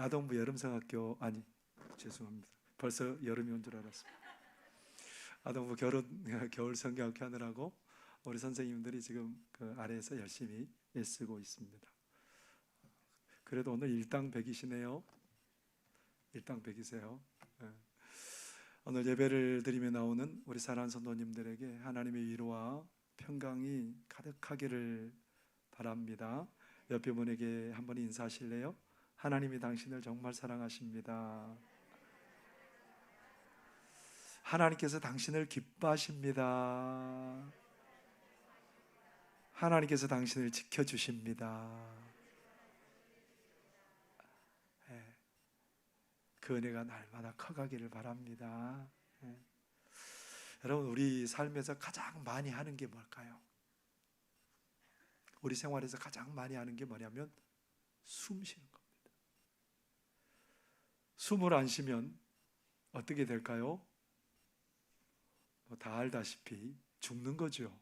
아동부 여름성학교 아니 죄송합니다. 벌써 여름이 온 줄 알았습니다. 아동부 결혼 겨울 성경학교 하느라고 우리 선생님들이 지금 그 아래에서 열심히 애쓰고 있습니다. 그래도 오늘 일당 백이시네요. 일당 백이세요. 예. 오늘 예배를 드리며 나오는 우리 사랑하는 성도님들에게 하나님의 위로와 평강이 가득하기를 바랍니다. 옆에 분에게 한번 인사하실래요? 하나님이 당신을 정말 사랑하십니다. 하나님께서 당신을 기뻐하십니다. 하나님께서 당신을 지켜주십니다. 예. 그 은혜가 날마다 커가기를 바랍니다. 예. 여러분, 우리 삶에서 가장 많이 하는 게 뭘까요? 우리 생활에서 가장 많이 하는 게 뭐냐면 숨 쉬는 겁니다. 숨을 안 쉬면 어떻게 될까요? 뭐 다 알다시피 죽는 거죠.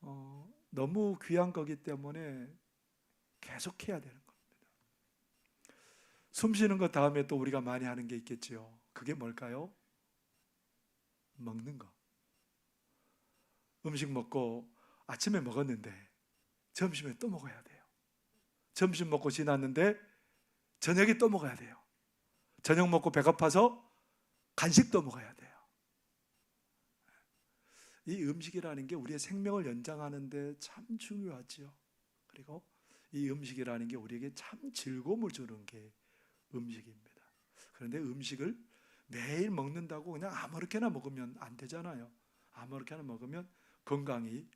어, 너무 귀한 거기 때문에 계속 해야 되는 겁니다. 숨 쉬는 것 다음에 또 우리가 많이 하는 게 있겠지요. 그게 뭘까요? 먹는 거. 음식 먹고 아침에 먹었는데 점심에 또 먹어야 돼요. 점심 먹고 지났는데 저녁에 또 먹어야 돼요. 저녁 먹고 배고파서 간식도 먹어야 돼요. 이 음식이라는 게 우리의 생명을 연장하는데 참 중요하지요. 그리고 이 음식이라는 게 우리에게 참 즐거움을 주는 게 음식입니다. 그런데 음식을 매일 먹는다고 그냥 아무렇게나 먹으면 안 되잖아요. 아무렇게나 먹으면 건강이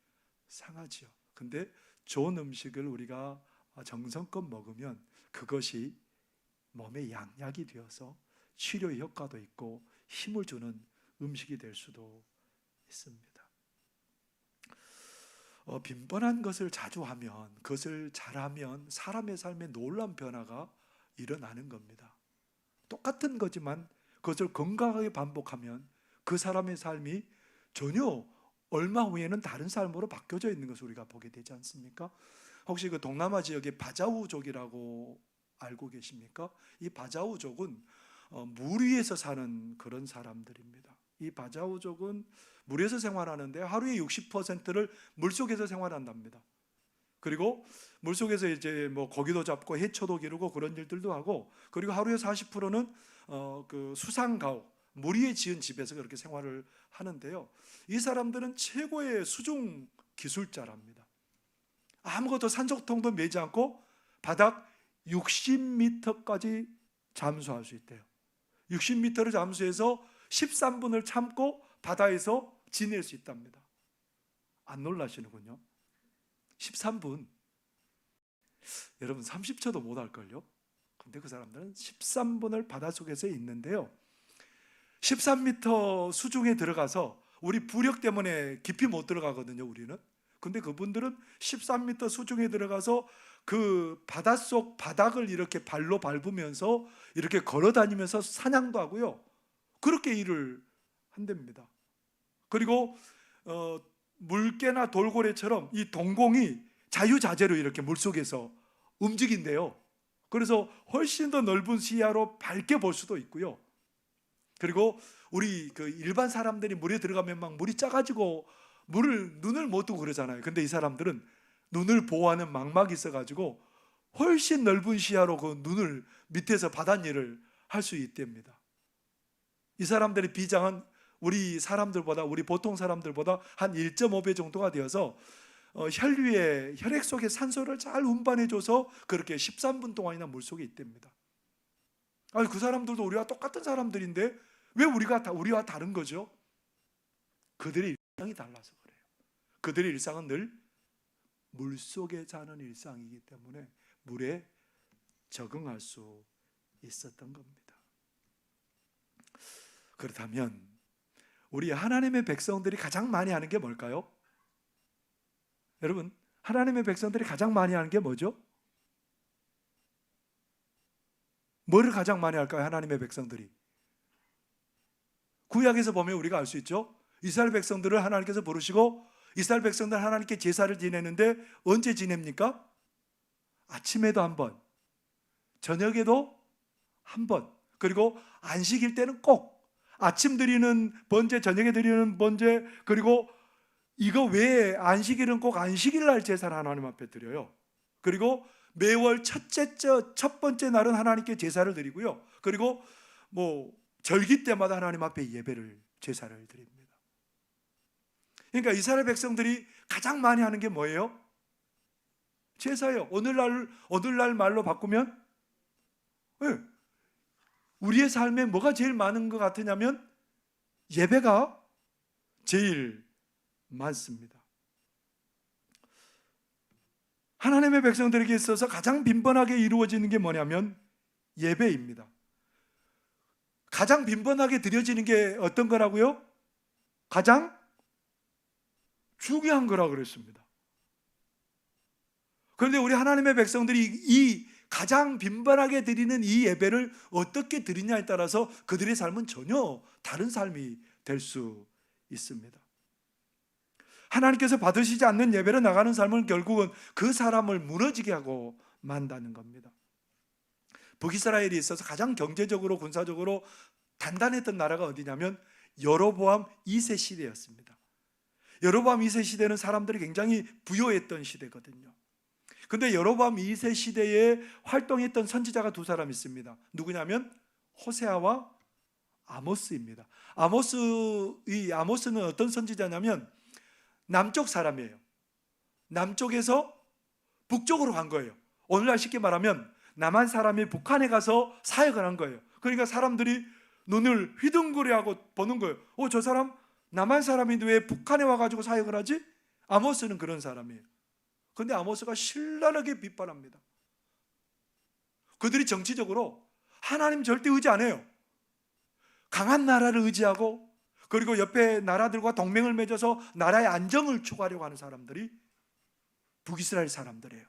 상하지요. 근데 좋은 음식을 우리가 정성껏 먹으면 그것이 몸의 양약이 되어서 치료 효과도 있고 힘을 주는 음식이 될 수도 있습니다. 어, 빈번한 것을 자주 하면 그것을 잘하면 사람의 삶에 놀라운 변화가 일어나는 겁니다. 똑같은 거지만 그것을 건강하게 반복하면 그 사람의 삶이 전혀 얼마 후에는 다른 삶으로 바뀌어져 있는 것을 우리가 보게 되지 않습니까? 혹시 그 동남아 지역의 바자우족이라고 알고 계십니까? 이 바자우족은 어, 물 위에서 사는 그런 사람들입니다. 이 바자우족은 물에서 생활하는데 하루에 60%를 물 속에서 생활한답니다. 그리고 물 속에서 이제 뭐 고기도 잡고 해초도 기르고 그런 일들도 하고 그리고 하루에 40%는 어, 그 수상가옥 물 위에 지은 집에서 그렇게 생활을 하는데요. 이 사람들은 최고의 수중 기술자랍니다. 아무것도 산소통도 매지 않고 바닥 60m까지 잠수할 수 있대요. 60m를 잠수해서 13분을 참고 바다에서 지낼 수 있답니다. 안 놀라시는군요. 13분. 여러분 30초도 못 할걸요? 근데 그 사람들은 13분을 바닷속에서 있는데요. 13m 수중에 들어가서 우리 부력 때문에 깊이 못 들어가거든요, 우리는. 근데 그분들은 13m 수중에 들어가서 그 바닷속 바닥을 이렇게 발로 밟으면서 이렇게 걸어 다니면서 사냥도 하고요. 그렇게 일을 한답니다. 그리고 어, 물개나 돌고래처럼 이 동공이 자유자재로 이렇게 물속에서 움직인대요. 그래서 훨씬 더 넓은 시야로 밝게 볼 수도 있고요. 그리고 우리 그 일반 사람들이 물에 들어가면 막 물이 작아지고 물을 눈을 못 뜨고 그러잖아요. 근데 이 사람들은 눈을 보호하는 망막이 있어가지고 훨씬 넓은 시야로 그 눈을 밑에서 바닷일을 할 수 있답니다. 이 사람들의 비장은 우리 사람들보다 우리 보통 사람들보다 한 1.5배 정도가 되어서 어, 혈류에 혈액 속에 산소를 잘 운반해줘서 그렇게 13분 동안이나 물 속에 있답니다. 아니 그 사람들도 우리와 똑같은 사람들인데 왜 우리가 다 우리와 다른 거죠? 그들의 일상이 달라서 그래요. 그들의 일상은 늘 물 속에 사는 일상이기 때문에 물에 적응할 수 있었던 겁니다. 그렇다면 우리 하나님의 백성들이 가장 많이 하는 게 뭘까요? 여러분, 하나님의 백성들이 가장 많이 하는 게 뭐죠? 뭐를 가장 많이 할까요? 하나님의 백성들이. 구약에서 보면 우리가 알 수 있죠. 이스라엘 백성들을 하나님께서 부르시고 이스라엘 백성들 하나님께 제사를 지내는데 언제 지냅니까? 아침에도 한 번, 저녁에도 한 번, 그리고 안식일 때는 꼭 아침 드리는 번제, 저녁에 드리는 번제, 그리고 이거 외에 안식일은 꼭 안식일 날 제사를 하나님 앞에 드려요. 그리고 매월 첫째 저- 첫 번째 날은 하나님께 제사를 드리고요. 그리고 뭐 절기 때마다 하나님 앞에 예배를 제사를 드립니다. 그러니까 이스라엘 백성들이 가장 많이 하는 게 뭐예요? 제사요. 오늘날 오늘날 말로 바꾸면 예. 우리의 삶에 뭐가 제일 많은 것 같으냐면 예배가 제일 많습니다. 하나님의 백성들에게 있어서 가장 빈번하게 이루어지는 게 뭐냐면 예배입니다. 가장 빈번하게 드려지는 게 어떤 거라고요? 가장 중요한 거라 그랬습니다. 그런데 우리 하나님의 백성들이 이 가장 빈번하게 드리는 이 예배를 어떻게 드리냐에 따라서 그들의 삶은 전혀 다른 삶이 될 수 있습니다. 하나님께서 받으시지 않는 예배로 나가는 삶은 결국은 그 사람을 무너지게 하고 만다는 겁니다. 북이스라엘이 있어서 가장 경제적으로 군사적으로 단단했던 나라가 어디냐면 여로보암 2세 시대였습니다. 여로보암 2세 시대는 사람들이 굉장히 부여했던 시대거든요. 근데 여로보암 2세 시대에 활동했던 선지자가 두 사람 있습니다. 누구냐면 호세아와 아모스입니다. 아모스 이 아모스는 어떤 선지자냐면 남쪽 사람이에요. 남쪽에서 북쪽으로 간 거예요. 오늘날 쉽게 말하면 남한 사람이 북한에 가서 사역을 한 거예요. 그러니까 사람들이 눈을 휘둥그레하고 보는 거예요. 어, 저 사람 남한 사람인데 왜 북한에 와가지고 사역을 하지? 아모스는 그런 사람이에요. 근데 아모스가 신랄하게 비판합니다. 그들이 정치적으로 하나님 절대 의지 안 해요. 강한 나라를 의지하고 그리고 옆에 나라들과 동맹을 맺어서 나라의 안정을 추구하려고 하는 사람들이 북이스라엘 사람들이에요.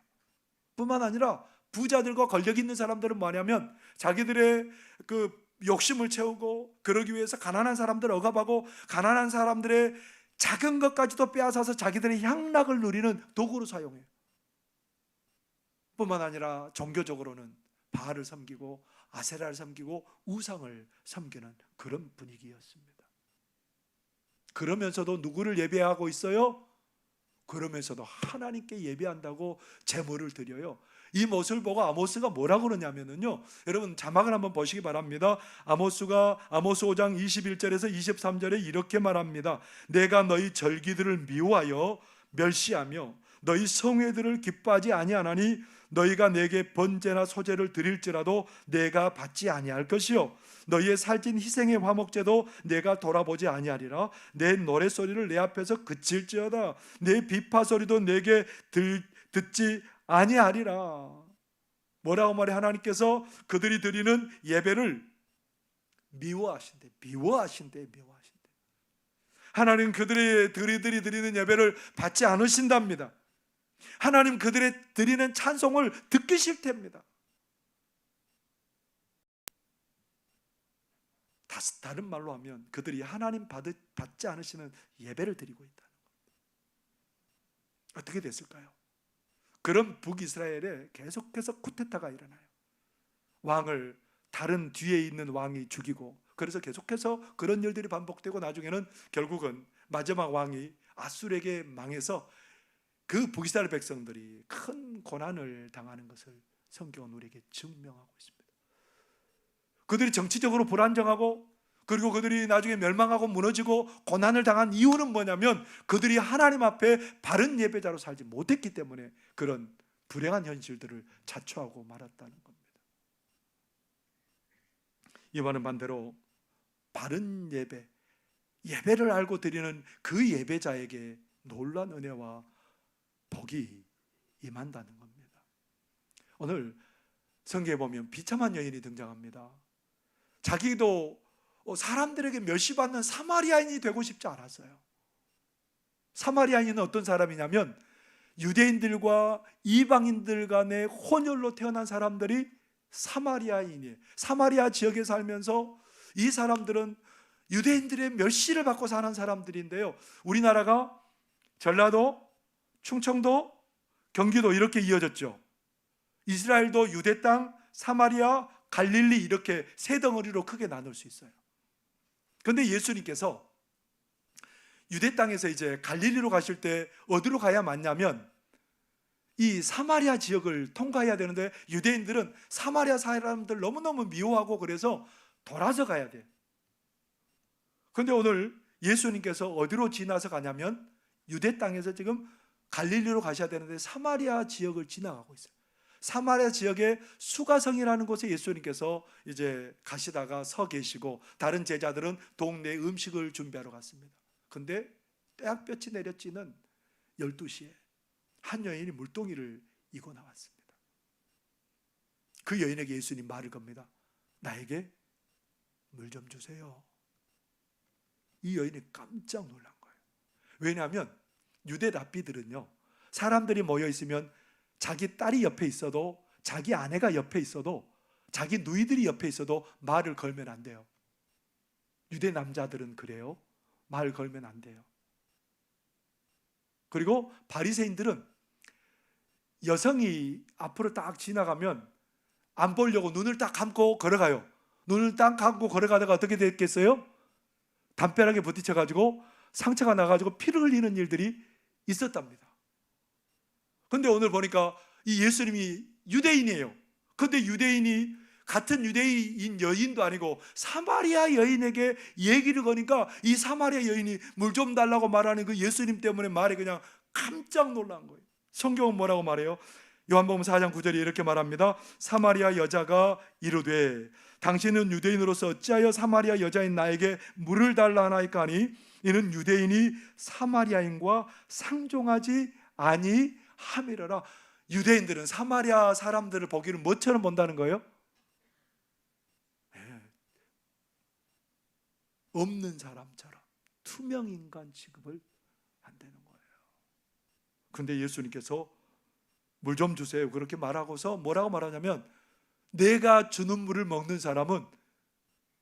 뿐만 아니라 부자들과 권력 있는 사람들은 뭐냐면 자기들의 그 욕심을 채우고 그러기 위해서 가난한 사람들을 억압하고 가난한 사람들의 작은 것까지도 빼앗아서 자기들의 향락을 누리는 도구로 사용해요. 뿐만 아니라 종교적으로는 바알을 섬기고 아세라를 섬기고 우상을 섬기는 그런 분위기였습니다. 그러면서도 누구를 예배하고 있어요? 그러면서도 하나님께 예배한다고 제물을 드려요. 이 모습을 보고 아모스가 뭐라고 그러냐면요. 여러분 자막을 한번 보시기 바랍니다. 아모스가 아모스 5장 21절에서 23절에 이렇게 말합니다. 내가 너희 절기들을 미워하여 멸시하며 너희 성회들을 기뻐하지 아니하나니 너희가 내게 번제나 소제를 드릴지라도 내가 받지 아니할 것이요 너희의 살찐 희생의 화목제도 내가 돌아보지 아니하리라 내 노래 소리를 내 앞에서 그칠지어다 내 비파 소리도 내게 들, 듣지 아니하리라 뭐라고 말해 하나님께서 그들이 드리는 예배를 미워하신대 미워하신대 미워하신대 하나님 그들이 드리는 예배를 받지 않으신답니다 하나님 그들의 드리는 찬송을 듣기 싫답니다. 다른 말로 하면 그들이 하나님 받, 받지 않으시는 예배를 드리고 있다는 겁니다. 어떻게 됐을까요? 그런 북이스라엘에 계속해서 쿠데타가 일어나요. 왕을 다른 뒤에 있는 왕이 죽이고 그래서 계속해서 그런 일들이 반복되고 나중에는 결국은 마지막 왕이 아술에게 망해서 그 북이스라엘 백성들이 큰 고난을 당하는 것을 성경은 우리에게 증명하고 있습니다. 그들이 정치적으로 불안정하고 그리고 그들이 나중에 멸망하고 무너지고 고난을 당한 이유는 뭐냐면 그들이 하나님 앞에 바른 예배자로 살지 못했기 때문에 그런 불행한 현실들을 자초하고 말았다는 겁니다. 이와는 반대로 바른 예배, 예배를 알고 드리는 그 예배자에게 놀란 은혜와 복이 임한다는 겁니다. 오늘 성경에 보면 비참한 여인이 등장합니다. 자기도 사람들에게 멸시받는 사마리아인이 되고 싶지 않았어요. 사마리아인은 어떤 사람이냐면 유대인들과 이방인들 간의 혼혈로 태어난 사람들이 사마리아인이에요. 사마리아 지역에 살면서 이 사람들은 유대인들의 멸시를 받고 사는 사람들인데요. 우리나라가 전라도, 충청도, 경기도 이렇게 이어졌죠. 이스라엘도 유대 땅, 사마리아, 갈릴리 이렇게 세 덩어리로 크게 나눌 수 있어요. 그런데 예수님께서 유대 땅에서 이제 갈릴리로 가실 때 어디로 가야 맞냐면 이 사마리아 지역을 통과해야 되는데 유대인들은 사마리아 사람들 너무너무 미워하고 그래서 돌아서 가야 돼요. 근데 오늘 예수님께서 어디로 지나서 가냐면 유대 땅에서 지금 갈릴리로 가셔야 되는데 사마리아 지역을 지나가고 있어요. 사마리아 지역의 수가성이라는 곳에 예수님께서 이제 가시다가 서 계시고 다른 제자들은 동네 음식을 준비하러 갔습니다. 근데 때학볕이 내렸지는 12시에 한 여인이 물동이를 이고 나왔습니다. 그 여인에게 예수님 말을 겁니다. 나에게 물 좀 주세요. 이 여인이 깜짝 놀란 거예요. 왜냐하면 유대 랍비들은요, 사람들이 모여 있으면 자기 딸이 옆에 있어도 자기 아내가 옆에 있어도 자기 누이들이 옆에 있어도 말을 걸면 안 돼요. 유대 남자들은 그래요. 말 걸면 안 돼요. 그리고 바리새인들은 여성이 앞으로 딱 지나가면 안 보려고 눈을 딱 감고 걸어가요. 눈을 딱 감고 걸어가다가 어떻게 됐겠어요? 담벼락에 부딪혀 가지고 상처가 나 가지고 피를 흘리는 일들이 있었답니다. 근데 오늘 보니까 이 예수님이 유대인이에요. 근데 유대인이 같은 유대인 여인도 아니고 사마리아 여인에게 얘기를 거니까 이 사마리아 여인이 물 좀 달라고 말하는 그 예수님 때문에 말이 그냥 깜짝 놀란 거예요. 성경은 뭐라고 말해요? 요한복음 4장 9절에 이렇게 말합니다. 사마리아 여자가 이르되 당신은 유대인으로서 어찌하여 사마리아 여자인 나에게 물을 달라 하나이까 하니 이는 유대인이 사마리아인과 상종하지 아니 함이라라. 유대인들은 사마리아 사람들을 보기를 뭐처럼 본다는 거예요? 네. 없는 사람처럼 투명 인간 취급을 한다는 거예요. 근데 예수님께서 물 좀 주세요. 그렇게 말하고서 뭐라고 말하냐면 내가 주는 물을 먹는 사람은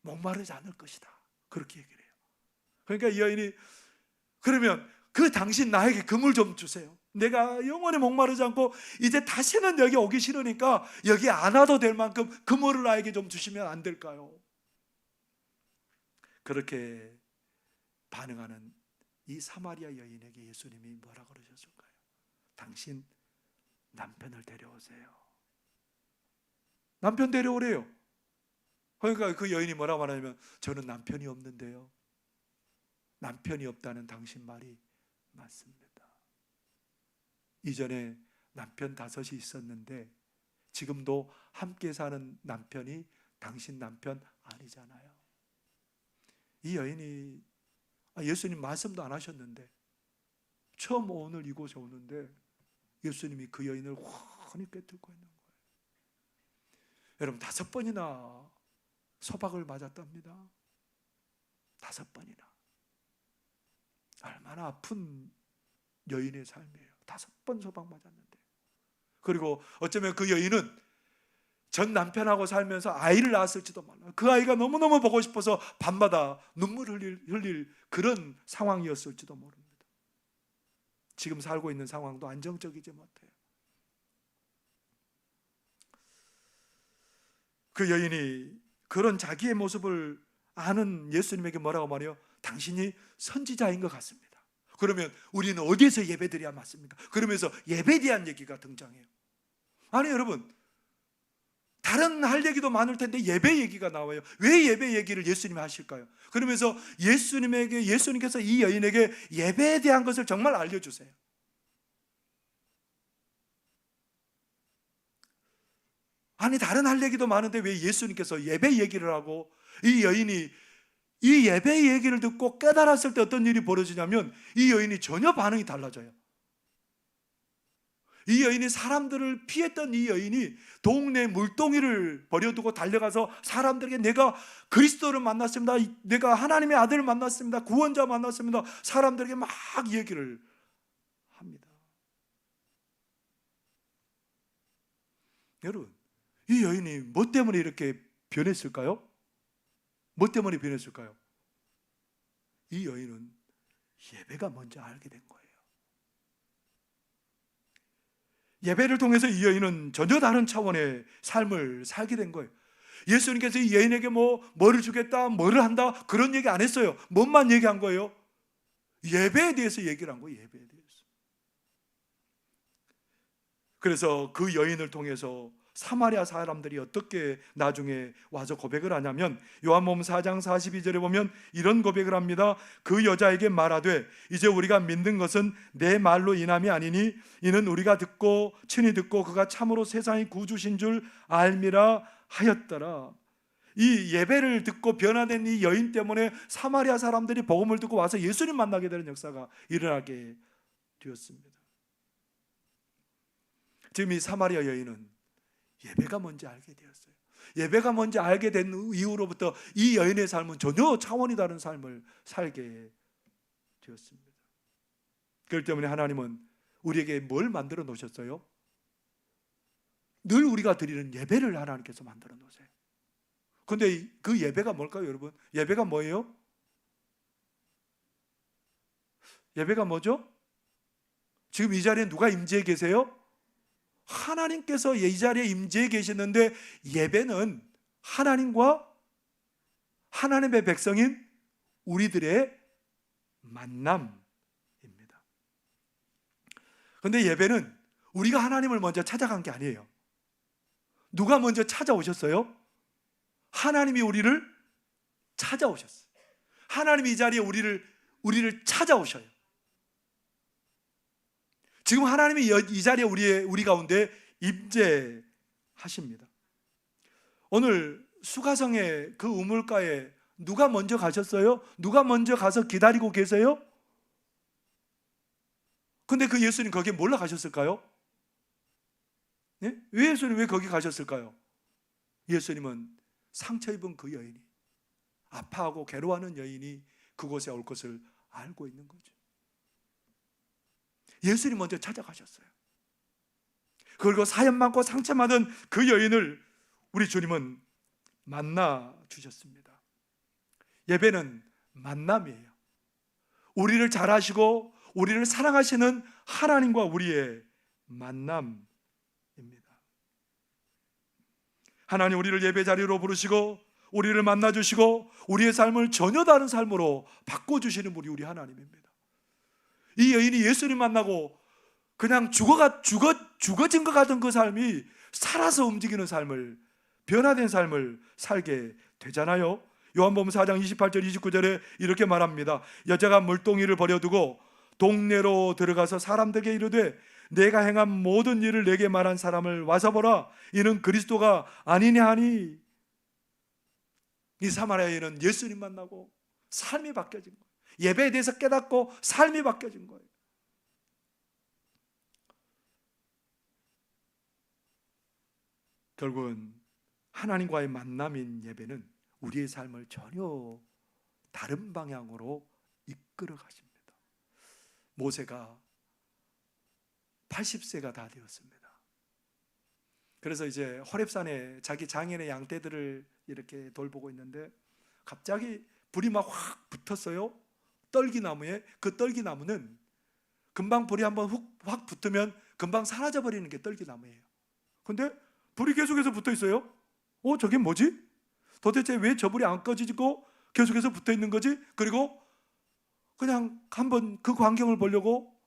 목마르지 않을 것이다. 그렇게 얘기를 해요. 그러니까 이 여인이 그러면 그 당신 나에게 그물좀 주세요. 내가 영원히 목마르지 않고 이제 다시는 여기 오기 싫으니까 여기 안 와도 될 만큼 그 물을 나에게 좀 주시면 안 될까요? 그렇게 반응하는 이 사마리아 여인에게 예수님이 뭐라 그러셨을까요? 당신 남편을 데려오세요. 남편 데려오래요. 그러니까 그 여인이 뭐라고 말하냐면 저는 남편이 없는데요. 남편이 없다는 당신 말이 맞습니다. 이전에 남편 다섯이 있었는데 지금도 함께 사는 남편이 당신 남편 아니잖아요. 이 여인이 아, 예수님 말씀도 안 하셨는데 처음 오늘 이곳에 오는데 예수님이 그 여인을 환히 꿰뚫고 있는 거예요. 여러분 다섯 번이나 소박을 맞았답니다. 다섯 번이나. 얼마나 아픈 여인의 삶이에요. 다섯 번 소박 맞았는데. 그리고 어쩌면 그 여인은 전 남편하고 살면서 아이를 낳았을지도 몰라. 그 아이가 너무너무 보고 싶어서 밤마다 눈물 흘릴, 흘릴 그런 상황이었을지도 모릅니다. 지금 살고 있는 상황도 안정적이지 못해요. 그 여인이 그런 자기의 모습을 아는 예수님에게 뭐라고 말해요? 당신이 선지자인 것 같습니다. 그러면 우리는 어디에서 예배드려야 맞습니까? 그러면서 예배에 대한 얘기가 등장해요. 아니 여러분 다른 할 얘기도 많을 텐데 예배 얘기가 나와요. 왜 예배 얘기를 예수님이 하실까요? 그러면서 예수님에게 예수님께서 이 여인에게 예배에 대한 것을 정말 알려주세요. 아니 다른 할 얘기도 많은데 왜 예수님께서 예배 얘기를 하고 이 여인이 이 예배 얘기를 듣고 깨달았을 때 어떤 일이 벌어지냐면 이 여인이 전혀 반응이 달라져요. 이 여인이 사람들을 피했던 이 여인이 동네 물동이를 버려두고 달려가서 사람들에게 내가 그리스도를 만났습니다. 내가 하나님의 아들을 만났습니다. 구원자 만났습니다. 사람들에게 막 얘기를 합니다. 여러분, 이 여인이 뭐 때문에 이렇게 변했을까요? 뭐 때문에 변했을까요? 이 여인은 예배가 먼저 알게 된 거예요. 예배를 통해서 이 여인은 전혀 다른 차원의 삶을 살게 된 거예요. 예수님께서 이 여인에게 뭐 뭐를 주겠다, 뭐를 한다 그런 얘기 안 했어요. 뭔만 얘기한 거예요? 예배에 대해서 얘기를 한 거예요. 예배에 대해서. 그래서 그 여인을 통해서 사마리아 사람들이 어떻게 나중에 와서 고백을 하냐면 요한복음 4장 42절에 보면 이런 고백을 합니다. 그 여자에게 말하되 이제 우리가 믿는 것은 내 말로 인함이 아니니 이는 우리가 듣고 친히 듣고 그가 참으로 세상의 구주신 줄 알미라 하였더라. 이 예배를 듣고 변화된 이 여인 때문에 사마리아 사람들이 복음을 듣고 와서 예수님 만나게 되는 역사가 일어나게 되었습니다. 지금 이 사마리아 여인은 예배가 뭔지 알게 되었어요. 예배가 뭔지 알게 된 이후로부터 이 여인의 삶은 전혀 차원이 다른 삶을 살게 되었습니다. 그렇기 때문에 하나님은 우리에게 뭘 만들어 놓으셨어요? 늘 우리가 드리는 예배를 하나님께서 만들어 놓으세요. 근데 그 예배가 뭘까요, 여러분? 예배가 뭐예요? 예배가 뭐죠? 지금 이 자리에 누가 임재해 계세요? 하나님께서 이 자리에 임재해 계시는데 예배는 하나님과 하나님의 백성인 우리들의 만남입니다. 근데 예배는 우리가 하나님을 먼저 찾아간 게 아니에요. 누가 먼저 찾아오셨어요? 하나님이 우리를 찾아오셨어요. 하나님이 이 자리에 우리를 우리를 찾아오셔요. 지금 하나님이 이 자리에 우리 우리 가운데 임재하십니다. 오늘 수가성의 그 우물가에 누가 먼저 가셨어요? 누가 먼저 가서 기다리고 계세요? 근데 그 예수님 거기에 몰라 가셨을까요? 네? 왜 예수님 왜 거기 가셨을까요? 예수님은 상처 입은 그 여인이 아파하고 괴로워하는 여인이 그곳에 올 것을 알고 있는 거죠. 예수님 먼저 찾아가셨어요. 그리고 사연 많고 상처 많은 그 여인을 우리 주님은 만나 주셨습니다. 예배는 만남이에요. 우리를 잘 아시고 우리를 사랑하시는 하나님과 우리의 만남입니다. 하나님 우리를 예배 자리로 부르시고 우리를 만나 주시고 우리의 삶을 전혀 다른 삶으로 바꿔 주시는 분이 우리 하나님입니다. 이 여인이 예수님 만나고 그냥 죽어가 죽어 죽어진 것 같은 그 삶이 살아서 움직이는 삶을 변화된 삶을 살게 되잖아요. 요한복음 4장 28절 29절에 이렇게 말합니다. 여자가 물동이를 버려두고 동네로 들어가서 사람들에게 이르되 내가 행한 모든 일을 내게 말한 사람을 와서 보라 이는 그리스도가 아니냐 하니 이 사마리아인은 예수님 만나고 삶이 바뀌어진 거예요. 예배에 대해서 깨닫고 삶이 바뀌어진 거예요. 결국은 하나님과의 만남인 예배는 우리의 삶을 전혀 다른 방향으로 이끌어 가십니다. 모세가 80세가 다 되었습니다. 그래서 이제 호렙산에 자기 장인의 양떼들을 이렇게 돌보고 있는데 갑자기 불이 막 확 붙었어요. 떨기나무에 그 떨기나무는 금방 불이 한번 확 붙으면 금방 사라져 버리는 게 떨기나무예요. 근데 불이 계속해서 붙어 있어요. 어, 저게 뭐지? 도대체 왜 저 불이 안 꺼지고 계속해서 붙어 있는 거지? 그리고 그냥 한번 그 광경을 보려고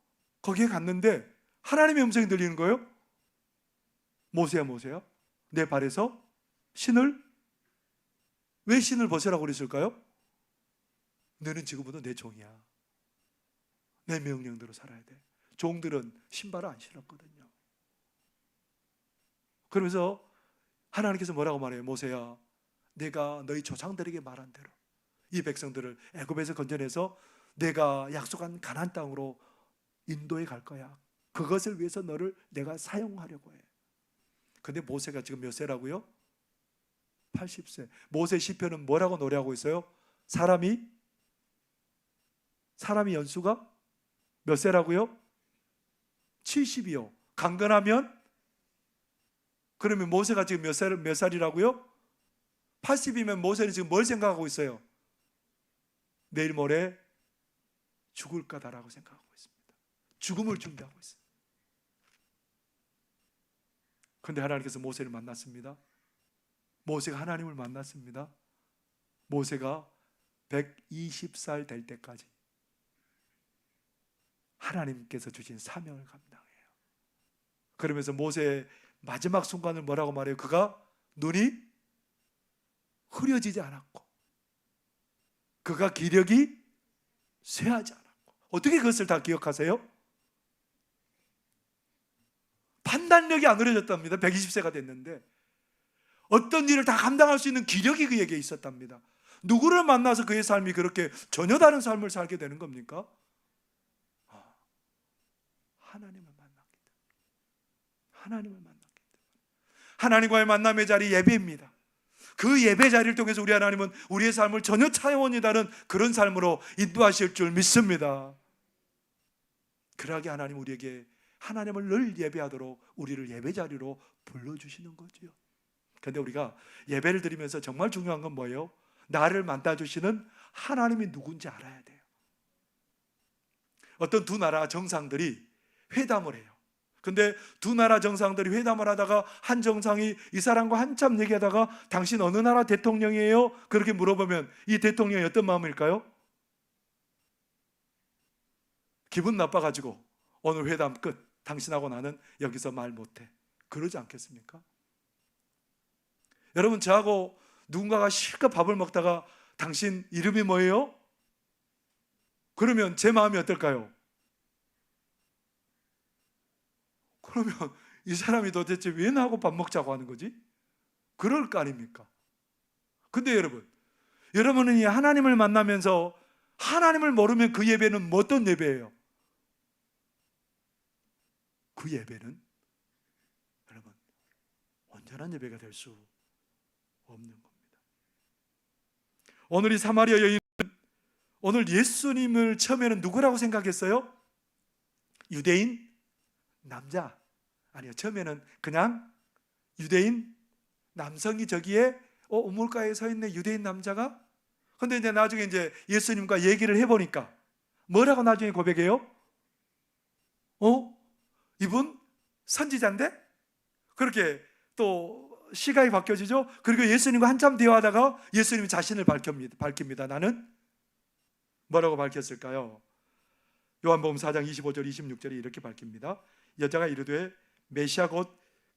거기에 갔는데 하나님의 음성이 들리는 거예요. 모세야, 모세야. 내 발에서 신을 왜 신을 벗으라고 그랬을까요? 너는 지금부터 내 종이야. 내 명령대로 살아야 돼. 종들은 신발을 안 신었거든요. 그러면서 하나님께서 뭐라고 말해요? 모세야, 내가 너희 조상들에게 말한 대로 이 백성들을 애굽에서 건져내서 내가 약속한 가나안 땅으로 인도에 갈 거야. 그것을 위해서 너를 내가 사용하려고 해. 근데 모세가 지금 몇 세라고요? 80세. 모세 시편은 뭐라고 노래하고 있어요? 사람이 사람이 연수가 몇 세라고요? 70이요. 강건하면 그러면 모세가 지금 몇 살, 몇 살이라고요? 80이면 모세는 지금 뭘 생각하고 있어요? 내일 모레 죽을 거다라고 생각하고 있습니다. 죽음을 준비하고 있어요. 근데 하나님께서 모세를 만났습니다. 모세가 하나님을 만났습니다. 모세가 120살 될 때까지 하나님께서 주신 사명을 감당해요. 그러면서 모세의 마지막 순간을 뭐라고 말해요? 그가 눈이 흐려지지 않았고 그가 기력이 쇠하지 않았고 어떻게 그것을 다 기억하세요? 판단력이 안 흐려졌답니다. 120세가 됐는데 어떤 일을 다 감당할 수 있는 기력이 그에게 있었답니다. 누구를 만나서 그의 삶이 그렇게 전혀 다른 삶을 살게 되는 겁니까? 아, 하나님을 만났기 때문에. 하나님을 만났기 때문에. 하나님과의 만남의 자리 예배입니다. 그 예배 자리를 통해서 우리 하나님은 우리의 삶을 전혀 차원이 다른 그런 삶으로 인도하실 줄 믿습니다. 그러하게 하나님 우리에게 하나님을 늘 예배하도록 우리를 예배 자리로 불러주시는 거죠. 근데 우리가 예배를 드리면서 정말 중요한 건 뭐예요? 나를 만나주시는 하나님이 누군지 알아야 돼요. 어떤 두 나라 정상들이 회담을 해요. 근데 두 나라 정상들이 회담을 하다가 한 정상이 이 사람과 한참 얘기하다가 당신 어느 나라 대통령이에요? 그렇게 물어보면 이 대통령이 어떤 마음일까요? 기분 나빠가지고 오늘 회담 끝. 당신하고 나는 여기서 말 못해. 그러지 않겠습니까? 여러분 저하고 누군가가 실컷 밥을 먹다가 당신 이름이 뭐예요? 그러면 제 마음이 어떨까요? 그러면 이 사람이 도대체 왜 나하고 밥 먹자고 하는 거지? 그럴 거 아닙니까? 근데 여러분, 여러분은 이 하나님을 만나면서 하나님을 모르면 그 예배는 뭐 어떤 예배예요? 그 예배는 여러분 온전한 예배가 될 수 없는 겁니다. 오늘 이 사마리아 여인은 오늘 예수님을 처음에는 누구라고 생각했어요? 유대인 남자 아니요 처음에는 그냥 유대인 남성이 저기에 어 우물가에 서 있네 유대인 남자가 근데 이제 나중에 이제 예수님과 얘기를 해보니까 뭐라고 나중에 고백해요? 어 이분 선지자인데 그렇게 또 시각이 바뀌어지죠. 그리고 예수님과 한참 대화하다가 예수님이 자신을 밝힙니다. 밝힙니다. 나는 뭐라고 밝혔을까요? 요한복음 4장 25절 26절에 이렇게 밝힙니다. 여자가 이르되 메시아 곧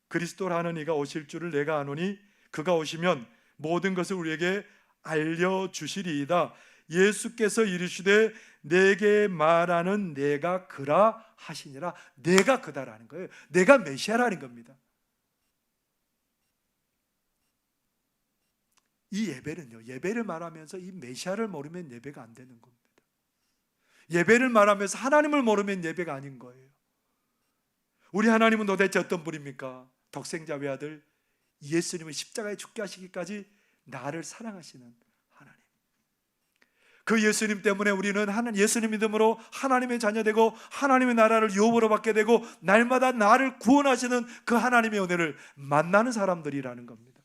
그리스도라는 이가 오실 줄을 내가 아노니 그가 오시면 모든 것을 우리에게 알려 주시리이다. 예수께서 이르시되 내게 말하는 내가 그라 하시니라. 내가 그다라는 거예요. 내가 메시아라는 겁니다. 이 예배는요. 예배를 말하면서 이 메시아를 모르면 예배가 안 되는 겁니다. 예배를 말하면서 하나님을 모르면 예배가 아닌 거예요. 우리 하나님은 도대체 어떤 분입니까? 독생자 외아들 예수님을 십자가에 죽게 하시기까지 나를 사랑하시는 하나님. 그 예수님 때문에 우리는 하나 예수님 믿음으로 하나님의 자녀되고 하나님의 나라를 유업으로 받게 되고 날마다 나를 구원하시는 그 하나님의 은혜를 만나는 사람들이라는 겁니다.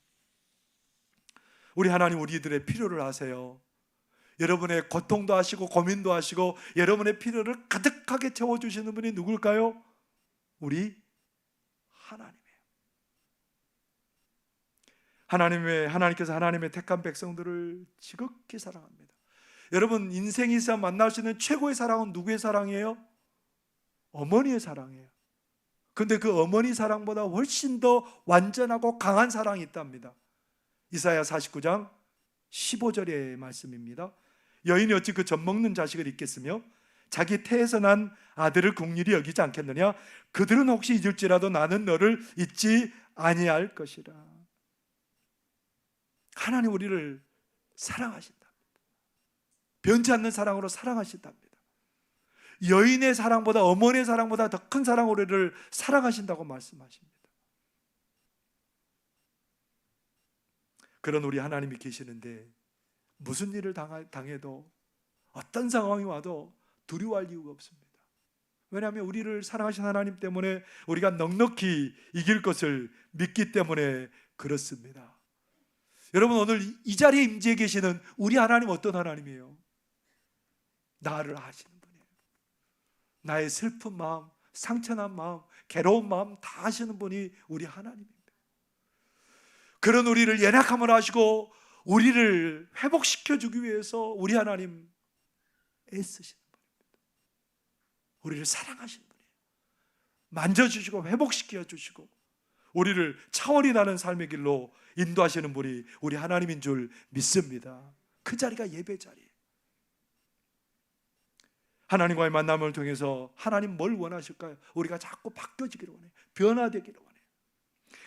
우리 하나님 우리들의 필요를 아세요. 여러분의 고통도 하시고 고민도 하시고 여러분의 필요를 가득하게 채워 주시는 분이 누굴까요? 우리 하나님이에요. 하나님의 하나님께서 하나님의 택한 백성들을 지극히 사랑합니다. 여러분 인생에서 만날 수 있는 최고의 사랑은 누구의 사랑이에요? 어머니의 사랑이에요. 근데 그 어머니 사랑보다 훨씬 더 완전하고 강한 사랑이 있답니다. 이사야 49장 15절의 말씀입니다. 여인이 어찌 그 젖 먹는 자식을 잊겠으며 자기 태에서 난 아들을 국률이 여기지 않겠느냐? 그들은 혹시 잊을지라도 나는 너를 잊지 아니할 것이라. 하나님 우리를 사랑하신다. 변치 않는 사랑으로 사랑하신답니다. 여인의 사랑보다 어머니의 사랑보다 더 큰 사랑으로 우리를 사랑하신다고 말씀하십니다. 그런 우리 하나님이 계시는데 무슨 일을 당해도 어떤 상황이 와도 두려워할 이유가 없습니다. 왜냐하면 우리를 사랑하신 하나님 때문에 우리가 넉넉히 이길 것을 믿기 때문에 그렇습니다. 여러분 오늘 이 자리에 임재해 계시는 우리 하나님 어떤 하나님이에요? 나를 아시는 분이에요. 나의 슬픈 마음, 상처난 마음, 괴로운 마음 다 아시는 분이 우리 하나님입니다. 그런 우리를 연약함을 아시고 우리를 회복시켜 주기 위해서 우리 하나님 분입니다. 우리를 사랑하시는 분이에요. 만져주시고 회복시켜 주시고 우리를 차원이 나는 삶의 길로 인도하시는 분이 우리 하나님인 줄 믿습니다. 그 자리가 예배 자리예요. 하나님과의 만남을 통해서 하나님 뭘 원하실까요? 우리가 자꾸 바뀌어지기를 원해요. 변화되기를 원해요.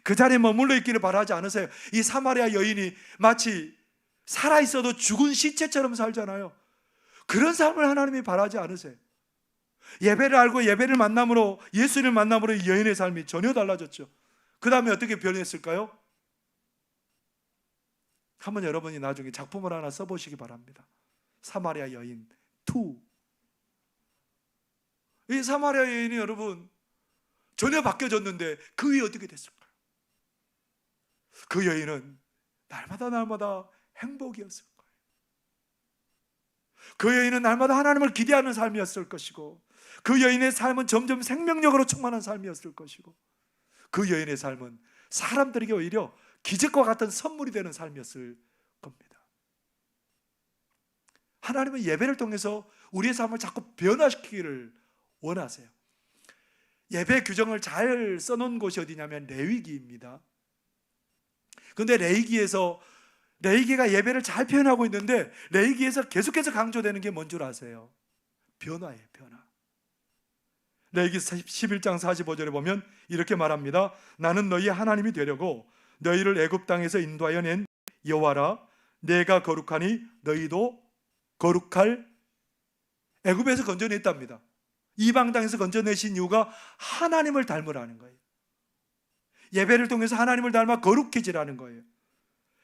그 자리에 머물러 있기를 바라지 않으세요. 이 사마리아 여인이 마치 살아 있어도 죽은 시체처럼 살잖아요. 그런 삶을 하나님이 바라지 않으세요. 예배를 알고 예배를 만남으로 예수를 만남으로 이 여인의 삶이 전혀 달라졌죠. 그 다음에 어떻게 변했을까요? 한번 여러분이 나중에 작품을 하나 써보시기 바랍니다. 사마리아 여인 2. 이 사마리아 여인이 여러분 전혀 바뀌어졌는데 그 위에 어떻게 됐을까요? 그 여인은 날마다 날마다 행복이었을 거예요. 그 여인은 날마다 하나님을 기대하는 삶이었을 것이고 그 여인의 삶은 점점 생명력으로 충만한 삶이었을 것이고 그 여인의 삶은 사람들에게 오히려 기적과 같은 선물이 되는 삶이었을 겁니다. 하나님은 예배를 통해서 우리의 삶을 자꾸 변화시키기를 원하세요. 예배 규정을 잘 써놓은 곳이 어디냐면 레위기입니다. 근데 레위기에서 레위기가 예배를 잘 표현하고 있는데 레위기에서 계속해서 강조되는 게 뭔 줄 아세요? 변화예요, 변화. 레위기 11장 45절에 보면 이렇게 말합니다. 나는 너희 하나님이 되려고 너희를 애굽 땅에서 인도하여 낸 여호와라 내가 거룩하니 너희도 거룩할 애굽에서 건져냈답니다. 이방 땅에서 건져내신 이유가 하나님을 닮으라는 거예요. 예배를 통해서 하나님을 닮아 거룩해지라는 거예요.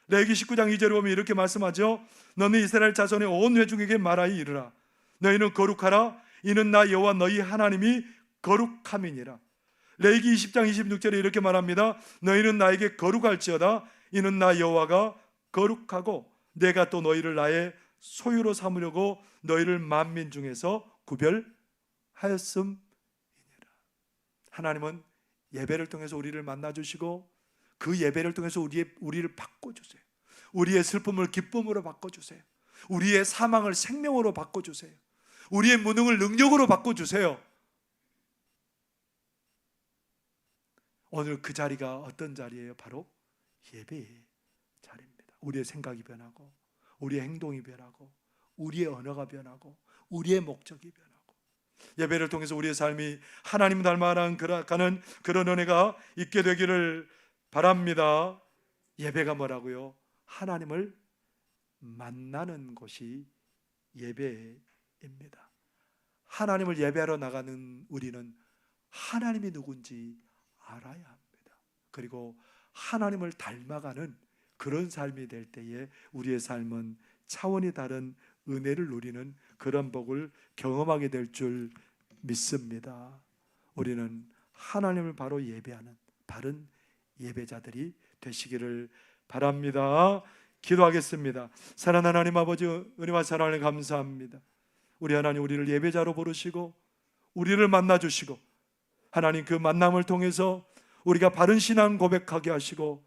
레기 19장 2절에 보면 이렇게 말씀하죠. 너는 이스라엘 자손의 온 회중에게 말하이 이르라. 너희는 거룩하라. 이는 나 여호와 너희 하나님이 거룩함이니라. 레기 20장 26절에 이렇게 말합니다. 너희는 나에게 거룩할지어다. 이는 나 여호와가 거룩하고 내가 또 너희를 나의 소유로 삼으려고 너희를 만민 중에서 구별하였음이니라. 하나님은 예배를 통해서 우리를 만나 주시고 그 예배를 통해서 우리의 우리를 바꿔 주세요. 우리의 슬픔을 기쁨으로 바꿔 주세요. 우리의 사망을 생명으로 바꿔 주세요. 우리의 무능을 능력으로 바꿔 주세요. 오늘 그 자리가 어떤 자리예요? 바로 예배의 자리입니다. 우리의 생각이 변하고 우리의 행동이 변하고 우리의 언어가 변하고 우리의 목적이 변하고 예배를 통해서 우리의 삶이 하나님 닮아가는 그런 그런 은혜가 있게 되기를 바랍니다. 예배가 뭐라고요? 하나님을 만나는 곳이 예배입니다. 하나님을 예배하러 나가는 우리는 하나님이 누군지 알아야 합니다. 그리고 하나님을 닮아가는 그런 삶이 될 때에 우리의 삶은 차원이 다른 은혜를 누리는 그런 복을 경험하게 될 줄 믿습니다. 우리는 하나님을 바로 예배하는 바른 예배자들이 되시기를 바랍니다. 기도하겠습니다. 사랑하는 하나님 아버지 은혜와 사랑을 감사합니다. 우리 하나님 우리를 예배자로 부르시고 우리를 만나 주시고 하나님 그 만남을 통해서 우리가 바른 신앙 고백하게 하시고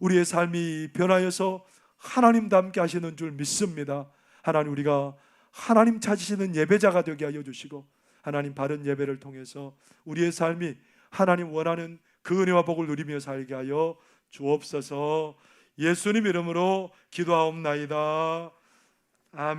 우리의 삶이 변하여서 하나님 닮게 하시는 줄 믿습니다. 하나님 우리가 하나님 찾으시는 예배자가 되게 하여 주시고 하나님 바른 예배를 통해서 우리의 삶이 하나님 원하는 그 은혜와 복을 누리며 살게 하여 주옵소서. 예수님 이름으로 기도하옵나이다. 아멘.